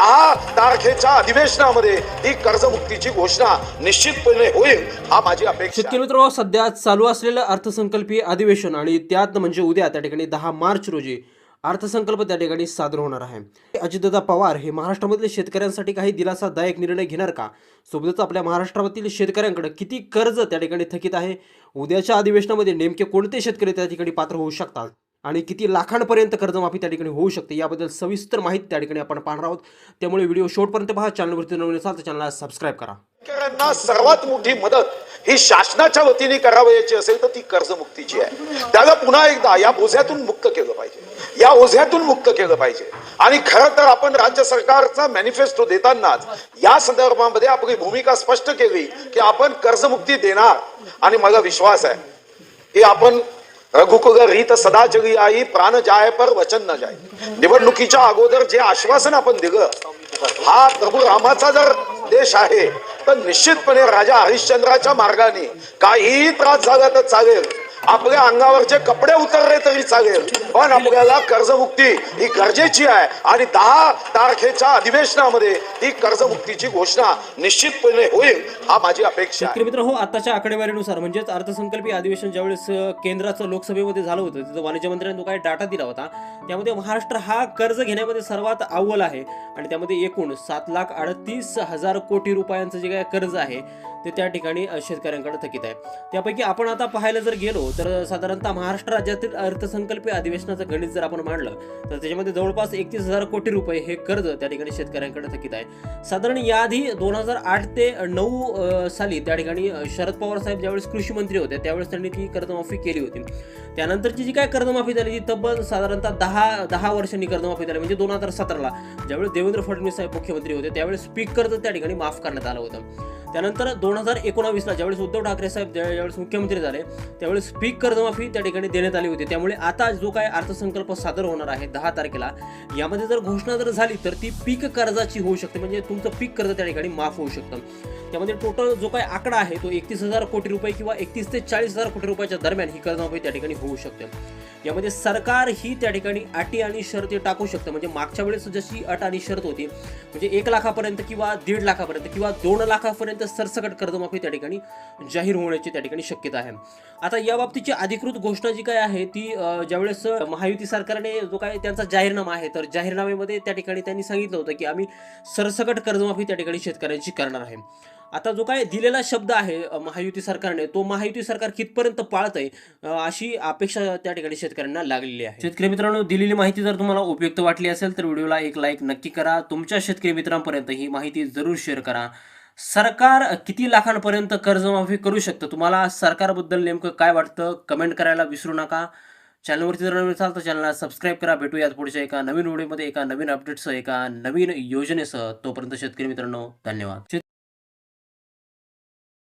दहा तारखेच्या अधिवेशनामध्ये ही कर्जमुक्तीची घोषणा निश्चितपणे होईल हा माझी अपेक्षा शेतकरी मित्र सध्या चालू असलेलं अर्थसंकल्पीय अधिवेशन आणि त्यात म्हणजे उद्या त्या ठिकाणी दहा मार्च रोजी अर्थसंकल्प त्या ठिकाणी सादर होणार आहे. अजितदादा पवार हे महाराष्ट्रामधील शेतकऱ्यांसाठी काही दिलासादायक निर्णय घेणार का? सोबतच आपल्या महाराष्ट्रामधील शेतकऱ्यांकडे किती कर्ज त्या ठिकाणी थकीत आहे? उद्याच्या अधिवेशनामध्ये नेमके कोणते शेतकरी त्या ठिकाणी पात्र होऊ शकतात? आणि किती लाखांपर्यंत कर्जमाफी त्या ठिकाणी होऊ शकते याबद्दल सविस्तर माहिती त्या ठिकाणी आपण पाहणार आहोत. त्यामुळे व्हिडिओ शेवटपर्यंत पहा चॅनलवरती नवीन असाल तर चॅनलला सबस्क्राईब करा. शेतकऱ्यांना सर्वात मोठी मदत ही शासनाच्या वतीने करावयाची असेल तर ती कर्जमुक्तीची आहे. त्याला पुन्हा एकदा या ओझ्यातून मुक्त केलं पाहिजे. या ओझ्यातून मुक्त केलं पाहिजे. आणि खरं तर आपण राज्य सरकारचा मॅनिफेस्टो देतानाच या संदर्भामध्ये आपली भूमिका स्पष्ट केली की आपण कर्जमुक्ती देणार. आणि मला विश्वास आहे की आपण रघुकुल रीत सदा जगी आई प्राण जाय पर वचन न जाय निवडणुकीच्या अगोदर जे आश्वासन आपण दिलं हा प्रभू रामाचा जर देश आहे तर निश्चितपणे राजा हरिश्चंद्राच्या मार्गाने काहीही त्रास झाला तर चालेल. आपल्या अंगावरचे कपडे उतरले तरी चालेल. पण आपल्याला कर्जमुक्ती ही गरजेची आहे. आणि दहा तारखेच्या अधिवेशनामध्ये ही कर्जमुक्तीची घोषणा निश्चितपणे होईल हा माझी अपेक्षा आहे. मित्र हो आताच्या आकडेवारीनुसार म्हणजेच अर्थसंकल्पीय अधिवेशन ज्यावेळेस केंद्राचं लोकसभेमध्ये झालं होतं तिथं वाणिज्य मंत्र्यांनी काही डाटा दिला होता. त्यामध्ये महाराष्ट्र हा कर्ज घेण्यामध्ये सर्वात अव्वल आहे. आणि त्यामध्ये एकूण सात लाख अडतीस हजार कोटी रुपयांचं जे काही कर्ज आहे ते त्या ठिकाणी शेतकऱ्यांकडे थकीत आहे त्यापैकी आपण आता पाहायला जर गेलो तर साधारणतः महाराष्ट्र राज्यातील अर्थसंकल्पीय अधिवेशनाचं गणित जर आपण मांडलं तर त्याच्यामध्ये जवळपास एकतीस हजार कोटी रुपये हे कर्ज त्या ठिकाणी शेतकऱ्यांकडे थकीत आहे साधारण याआधी दोन हजार आठ ते नऊ साली त्या ठिकाणी शरद पवार साहेब ज्यावेळेस कृषी मंत्री होते त्यावेळेस त्यांनी ती कर्जमाफी केली होती. त्यानंतरची जी काय कर्जमाफी झाली ती तब्बल साधारणतः दहा दहा वर्षांनी कर्जमाफी झाली. म्हणजे दोन हजार सतराला ज्यावेळेस देवेंद्र फडणवीस साहेब मुख्यमंत्री होते त्यावेळेस पीक कर्ज त्या ठिकाणी माफ करण्यात आलं होतं. त्यानंतर दोन हजार एकोणावीसला ज्यावेळेस उद्धव ठाकरे साहेब ज्या- ज्यावेळेस मुख्यमंत्री झाले त्यावेळेस पीक कर्जमाफी त्या ठिकाणी देण्यात आली होती. त्यामुळे आता जो काय अर्थसंकल्प सादर होणार आहे दहा तारखेला यामध्ये जर घोषणा जर झाली तर ती पीक कर्जाची होऊ शकते. म्हणजे तुमचं पीक कर्ज त्या ठिकाणी माफ होऊ शकतं. त्यामध्ये टोटल जो काय आकडा आहे तो एकतीस हजार कोटी रुपये किंवा एकतीस ते चाळीस हजार कोटी रुपयाच्या दरम्यान ही कर्जमाफी त्या ठिकाणी होऊ शकते. यामध्ये सरकार ही त्या ठिकाणी अटी आणि शर्ती टाकू शकतं. म्हणजे मागच्या वेळेस जशी अट आणि शर्त होती म्हणजे एक लाखापर्यंत किंवा दीड लाखापर्यंत किंवा दोन लाखापर्यंत सरसकट कर्जमाफी त्या ठिकाणी जाहीर होण्याची त्या ठिकाणी शक्यता आहे. आता या बाबतीची अधिकृत घोषणा जी काय आहे ती ज्यावेळेस महायुती सरकारने जो काय त्यांचा जाहीरनामा आहे तर जाहीरनाम्यामध्ये त्या ठिकाणी त्यांनी सांगितलं होतं की आम्ही सरसकट कर्जमाफी त्या ठिकाणी शेतकऱ्यांची करणार आहे. आता जो काय दिलेला शब्द आहे महायुती सरकारने तो महायुती सरकार कितपर्यंत पाळत आहे अशी अपेक्षा त्या ठिकाणी शेतकऱ्यांना लागलेली आहे. शेतकरी मित्रांनो दिलेली माहिती जर तुम्हाला उपयुक्त वाटली असेल तर व्हिडिओला एक लाईक नक्की करा. तुमच्या शेतकरी मित्रांपर्यंत ही माहिती जरूर शेअर करा. सरकार किती लाखांपर्यंत कर्जमाफी करू शकतं? तुम्हाला सरकारबद्दल नेमकं काय वाटतं? कमेंट करायला विसरू नका. चॅनलवरती जर नवीन असाल तर चॅनलला सबस्क्राईब करा. भेटूयात पुढच्या एका नवीन व्हिडिओमध्ये एका नवीन अपडेटसह एका नवीन योजनेसह. तोपर्यंत शेतकरी मित्रांनो धन्यवाद.